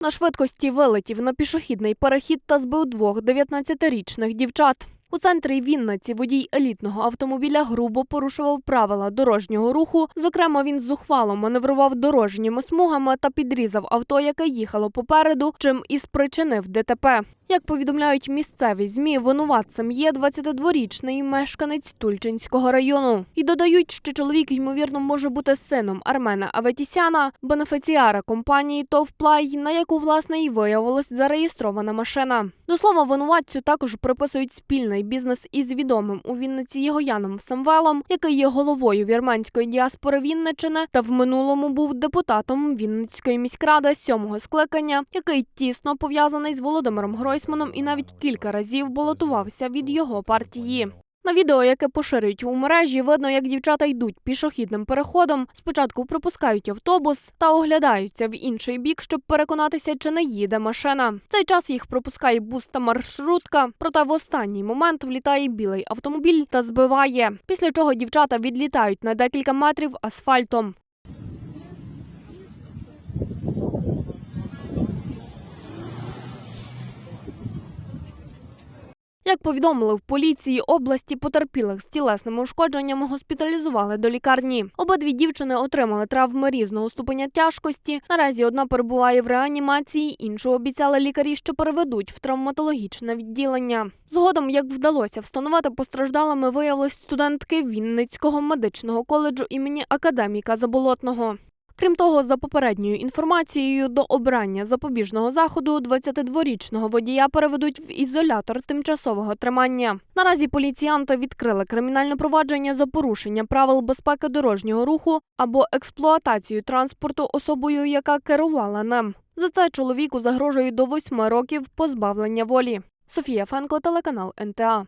На швидкості вилетів на пішохідний перехід та збив двох 19-річних дівчат. У центрі Вінниці водій елітного автомобіля грубо порушував правила дорожнього руху. Зокрема, він зухвало маневрував дорожніми смугами та підрізав авто, яке їхало попереду, чим і спричинив ДТП. Як повідомляють місцеві змі, винуватцем є 22-річний мешканець Тульчинського району. І додають, що чоловік ймовірно може бути сином Армена Аветісяна, бенефіціара компанії «Товплай», на яку власне і виявилась зареєстрована машина. До слова, винуватцю також приписують спільний бізнес із відомим у Вінниці Єгояном Самвелом, який є головою вірменської діаспори Вінничини та в минулому був депутатом Вінницької міськради сьомого скликання, який тісно пов'язаний з Володимиром Гройсманом і навіть кілька разів балотувався від його партії. На відео, яке поширюють у мережі, видно, як дівчата йдуть пішохідним переходом. Спочатку пропускають автобус та оглядаються в інший бік, щоб переконатися, чи не їде машина. В цей час їх пропускає бус та маршрутка. Проте в останній момент влітає білий автомобіль та збиває. Після чого дівчата відлітають на декілька метрів асфальтом. Як повідомили в поліції області, потерпілих з тілесними ушкодженнями госпіталізували до лікарні. Обидві дівчини отримали травми різного ступеня тяжкості. Наразі одна перебуває в реанімації, іншу обіцяли лікарі, що переведуть в травматологічне відділення. Згодом, як вдалося встановити, постраждалими виявились студентки Вінницького медичного коледжу імені академіка Заболотного. Крім того, за попередньою інформацією, до обрання запобіжного заходу 22-річного водія переведуть в ізолятор тимчасового тримання. Наразі поліціянти відкрили кримінальне провадження за порушення правил безпеки дорожнього руху або експлуатацію транспорту особою, яка керувала ним. За це чоловіку загрожує до восьми років позбавлення волі. Софія Фенко, телеканал НТА.